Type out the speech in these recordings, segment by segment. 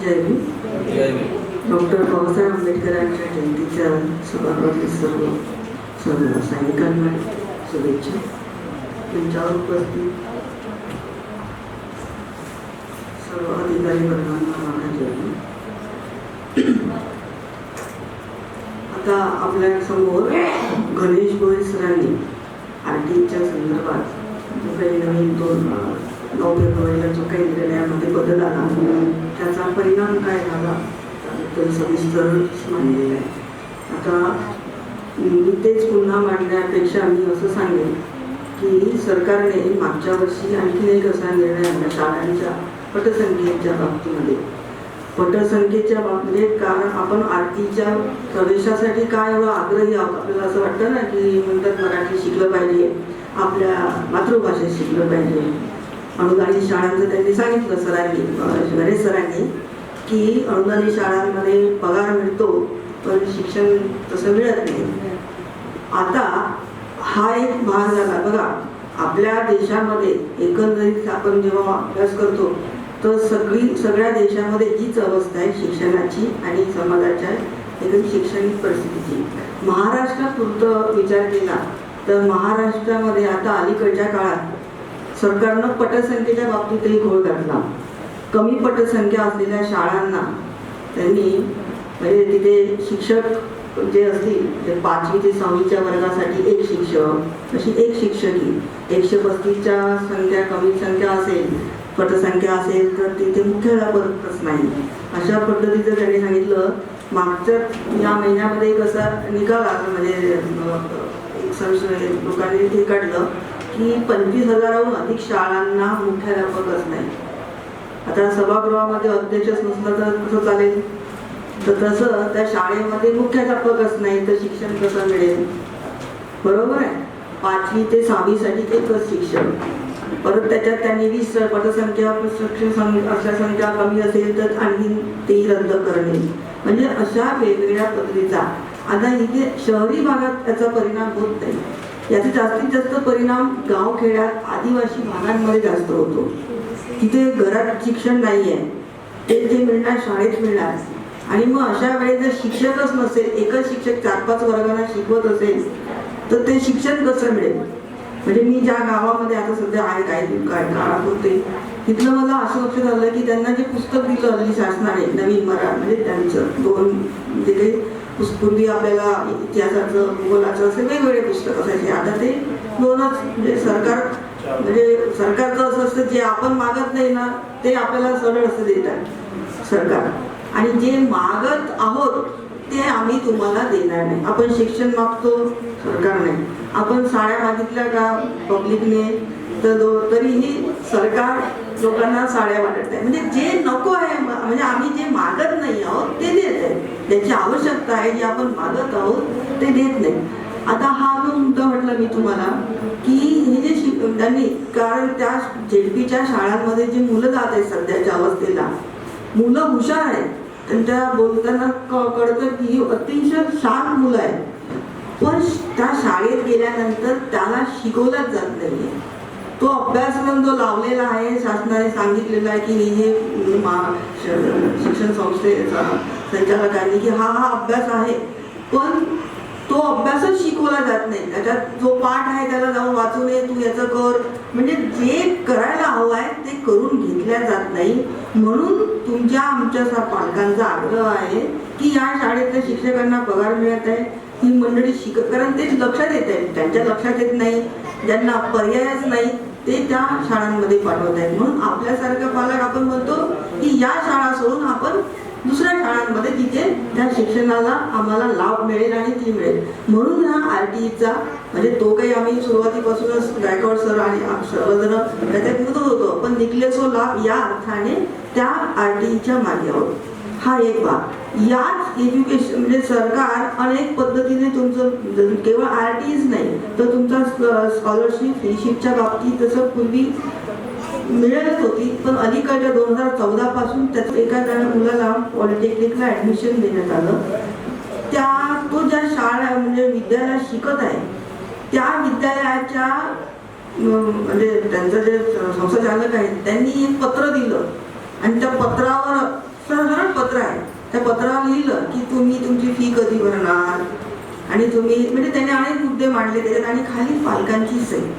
जय doctor Babasaheb आंबेडकरांच्या जयंतीच्या सभागृहातील सर्व सर्व सैनिकांना शुभेच्छा. त्यांच्यावर उपस्थित सर्व अधिकारी वर्गांना माझ्या जयंती आता आपल्यासमोर गणेश गोयल सरांनी आर टीच्या संदर्भात जो काही नवीन दोन अं, जो काही निर्णयामध्ये बदल आला त्याचा परिणाम काय झाला? त्याबद्दल सविस्तर मांडलेलं आहे. आता मी तेच पुन्हा मांडण्यापेक्षा मी असं सांगेन की सरकारने मागच्या वर्षी आणखीन एक असा निर्णय आणला शाळांच्या पटसंख्येच्या बाबतीमध्ये. पटसंख्येच्या बाबतीत कारण आपण आरतीच्या प्रवेशासाठी काय एवढं आग्रही आहोत? आपल्याला असं वाटतं ना की म्हणतात मराठी शिकलं पाहिजे आपल्या मातृभाषेत शिकलं पाहिजे. अनुदानित शाळांचं त्यांनी सांगितलं सरांनी अं, गणेश सरांनी की अनुदानित शाळांमध्ये पगार मिळतो पण शिक्षण तसं मिळत नाही. आता हा एक भाग झाला. बघा आपल्या देशामध्ये एकंदरीत आपण जेव्हा अभ्यास करतो तर सगळी सगळ्या देशामध्ये हीच अवस्था आहे शिक्षणाची आणि समाजाच्या एकदम शैक्षणिक परिस्थितीची. महाराष्ट्रापुरतं विचार केला तर महाराष्ट्रामध्ये आता अलीकडच्या काळात सरकारनं पटसंख्येच्या बाबतीतही घोळ घातला कमी पटसंख्या असलेल्या शाळांना त्यांनी म्हणजे तिथे शिक्षक जे असतील ते पाचवी ते सहावीच्या वर्गासाठी एक शिक्षक अशी एक शिक्षकी एकशे पस्तीसच्या संख्या कमी संख्या असेल पटसंख्या असेल तर तिथे मुख्याध्यापकच नाही अशा पद्धतीचं त्यांनी सांगितलं. मागच्या या महिन्यामध्ये एक असा निकाल आला म्हणजे एक संशय लोकांनी ते काढलं. की पंचवीस हजाराहून अधिक शाळांना मुख्याध्यापकच नाही. आता सभागृहामध्ये अध्यक्षच नसला तर कसं चालेल? तर तसं त्या शाळेमध्ये मुख्याध्यापकच नाही तर शिक्षण कसं मिळेल? बरोबर आहे. पाचवी ते सहावीसाठी एकच शिक्षक परत त्याच्यात त्यांनी वीस पटसंख्या शिक्षण सं- अशा संख्या कमी असेल तर आणखी तेही रद्द करणे. म्हणजे अशा वेगवेगळ्या पद्धतीचा. आता इथे शहरी भागात त्याचा परिणाम होत नाही. याचा जास्तीत जास्त परिणाम गाव खेड्यात आदिवासी भागांमध्ये जास्त होतो. तिथे घरात शिक्षण नाही आहे ते जे मिळणार शाळेत मिळणार. आणि मग अशा वेळेस जर शिक्षकच नसेल एकच शिक्षक चार पाच वर्गांना शिकवत असेल तर ते शिक्षण कसं मिळेल? म्हणजे मी ज्या गावामध्ये आता सध्या आहे काय काय काळात होते तिथलं मला असं लक्षात आलं की त्यांना जे पुस्तक दिलं हल्ली शासनाने नवीन मरा म्हणजे त्यांचं दोन जे काही पूर्वी आपल्याला इतिहासाचं भूगोलाचं असे वेगवेगळे पुस्तक असायचे. आता ते दोनच म्हणजे सरकार म्हणजे सरकारचं असं असतं जे आपण मागत नाही ना ते आपल्याला सरळ असं देतात सरकार. आणि जे मागत आहोत ते आम्ही तुम्हाला देणार नाही. आपण शिक्षण मागतो सरकारने आपण साड्या मागितल्या का पब्लिकने तर दो- तरीही सरकार लोकांना साड्या वाटत आहे म्हणजे जे नको आहे म्हणजे आम्ही जे मागत नाही आहोत ते देत आहे. ज्याची आवश्यकता आहे जे आपण मागत आहोत ते देत नाही. आता हा जो मुद्दा म्हटलं मी तुम्हाला की हे जे शिक त्यांनी कारण त्या झेडपीच्या शाळांमध्ये जी मुलं जात आहेत सध्याच्या अवस्थेला मुलं हुशार आहेत. आणि त्या बोलताना क- कळतं की ही अतिशय शांत मुलं आहेत. पण त्या शाळेत गेल्यानंतर त्याला शिकवलाच जात नाही तो अभ्यासक्रम जो लावलेला आहे शासनाने सांगितलेला आहे की हे शिक्षण संस्थेचा संचालकांनी की हा हा अभ्यास आहे. पण तो अभ्यासच शिकवला जात नाही. त्याच्यात जो पाठ आहे त्याला जाऊन वाचू नये तू याचं कर. म्हणजे जे करायला हवं आहे ते करून घेतल्या जात नाही. म्हणून तुमच्या आमच्या पालकांचा आग्रह आहे की या शाळेतल्या शिक्षकांना पगार मिळत आहे. ही मंडळी शिकत कारण ते लक्षात येत आहे त्यांच्या लक्षात येत नाही. ज्यांना पर्यायच नाही. ते त्या शाळांमध्ये पाठवत आहेत. म्हणून आपल्यासारखा पालक आपण म्हणतो की या शाळा सोडून आपण दुसऱ्या शाळांमध्ये तिथे त्या शिक्षणाला आम्हाला लाभ मिळेल आणि ती मिळेल. म्हणून हा आर टी ईचा म्हणजे तो काही आम्ही सुरुवातीपासूनच गायकवाड सर आणि सर्वजण त्याच्यात विरोधात होतो. पण निकलेसो लाभ या अर्थाने त्या आर टी ईच्या मागे आहोत. हा एक भाग. याच एज्युकेशन म्हणजे सरकार अनेक पद्धतीने तुमचं केवळ आर टी ईच नाही तर तुमचा स्कॉलरशिप फ्रीशिपच्या बाबतीत तसं पूर्वी मिळत होती पण अलीकडच्या दोन हजार चौदा पासून त्यात एका त्या मुलाला पॉलिटेक्निकला ऍडमिशन देण्यात आलं. त्या तो ज्या शाळा म्हणजे विद्यालयात शिकत आहे त्या विद्यालयाच्या म्हणजे त्यांचं जे संस्थाचालक आहेत त्यांनी एक पत्र दिलं. आणि त्या पत्रावर साधारण पत्र आहे. त्या पत्रावर लिहिलं की तुम्ही तुमची फी कधी भरणार? आणि तुम्ही म्हणजे त्याने अनेक मुद्दे मांडले त्याच्यात आणि खाली पालकांची सही.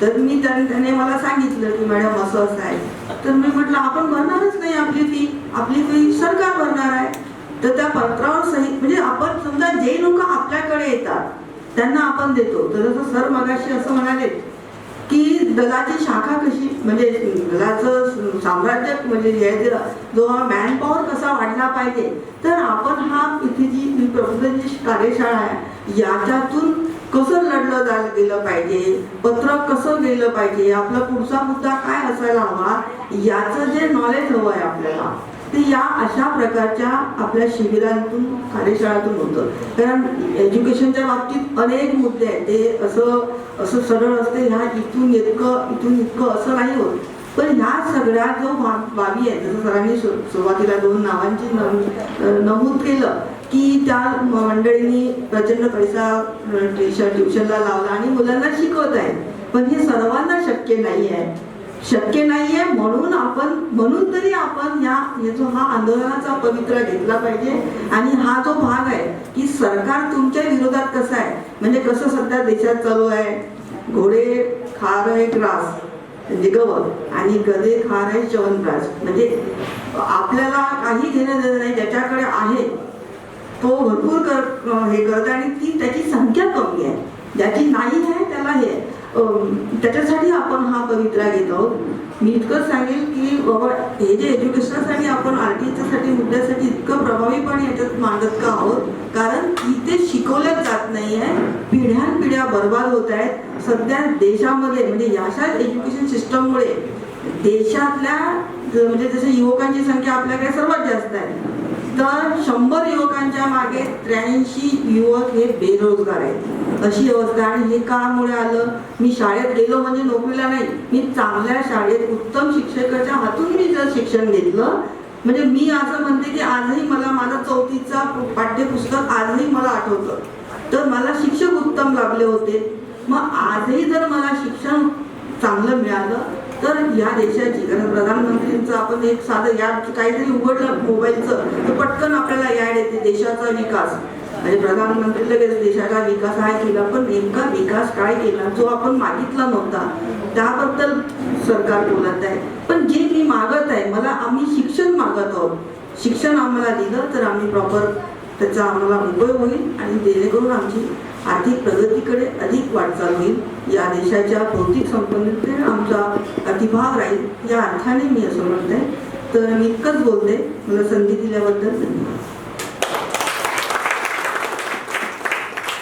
तर मी त्याने त्याने मला सांगितलं की मॅडम असं असं आहे. तर मी म्हटलं आपण भरणारच नाही आपली फी आपली फी सरकार भरणार आहे. तर त्या पत्रावर सही म्हणजे आपण समजा जे लोक आपल्याकडे येतात त्यांना आपण देतो. तर जसं सर मगाशी असं म्हणाले की दलाची शाखा कशी म्हणजे दलाचं साम्राज्य म्हणजे हे जो मॅन पॉवर कसा वाढला पाहिजे तर आपण हा इथे जी ही प्रबोधनची कार्यशाळा आहे याच्यातून कसं लढलं जा- गेलं पाहिजे पत्र कसं गेलं पाहिजे आपला पुढचा मुद्दा काय असायला हवा याचं जे नॉलेज हवं आहे आपल्याला ते या अशा प्रकारच्या आपल्या शिबिरांतून कार्यशाळातून होतं. कारण एज्युकेशनच्या बाबतीत अनेक मुद्दे आहेत. ते असं असं सरळ असते ह्या इथून इतकं इथून इतकं असं नाही होत. पण ह्या सगळ्या जो बाबी आहेत जसं सरांनी सुरुवातीला दोन नावांची नमूद केलं की त्या मंडळींनी प्रचंड पैसा ट्युशन ट्युशनला लावला आणि मुलांना शिकवत आहेत. पण हे सर्वांना शक्य नाही आहे. शक्य नाहीये म्हणून आपण म्हणून तरी आपण या जो हा आंदोलनाचा पवित्रा घेतला पाहिजे. आणि हा जो भाग आहे की सरकार तुमच्या विरोधात कसं आहे? म्हणजे कसं सध्या देशात चालू आहे? घोडे खार आहे ग्रास म्हणजे गवत आणि गदे खार आहे च्यवनप्राश म्हणजे आपल्याला काही घेणं देणं नाही ज्याच्याकडे आहे तो भरपूर कर हे करत आणि ती त्याची संख्या कमी आहे. ज्याची नाही आहे त्याला हे आहे. त्याच्यासाठी आपण हा पवित्रा घेत आहोत. मी इतकं सांगेल की बाबा हे जे एज्युकेशनसाठी आपण आर टी साठी मुद्द्यासाठी इतकं प्रभावीपणे याच्यात मांडत का आहोत? कारण इथे शिकवल्याच जात नाही आहे पिढ्यानपिढ्या बर्बाद होत आहेत. सध्या देशामध्ये म्हणजे याच्या एज्युकेशन सिस्टममुळे देशातल्या म्हणजे जसे युवकांची संख्या आपल्याकडे सर्वात जास्त आहे तर शंभर युवकांच्या मागे त्र्याऐंशी युवक हे बेरोजगार आहेत. अशी अवस्था आणि हे कामुळे आलं? मी शाळेत गेलो म्हणजे नोकरीला नाही. मी चांगल्या शाळेत उत्तम शिक्षकाच्या हातून मी जर शिक्षण घेतलं म्हणजे मी असं म्हणते की आजही मला माझा चौथीचा पाठ्यपुस्तक आजही मला आठवतं. तर मला शिक्षक उत्तम लाभले होते. मग आजही जर मला शिक्षण चांगलं मिळालं तर या देशाची कारण प्रधानमंत्रींचं आपण एक साधं या काहीतरी उघडलं मोबाईलचं तर पटकन आपल्याला याड येते देशाचा विकास. म्हणजे प्रधानमंत्री लगेच देशाचा विकास हा केला पण नेमका विकास काय केला जो आपण मागितला नव्हता त्याबद्दल सरकार बोलत आहे. पण जे मी मागत आहे मला आम्ही शिक्षण मागत आहोत. शिक्षण आम्हाला दिलं तर आम्ही प्रॉपर त्याचा आम्हाला उपयोग होईल आणि जेणेकरून आमची आर्थिक प्रगतीकडे अधिक वाटचाल होईल. या देशाच्या भौतिक संपन्नतेने आमचा अतिभाव राहील या अर्थाने मी असं म्हणते तर मी इतकंच बोलते. मला संधी दिल्याबद्दल धन्यवाद.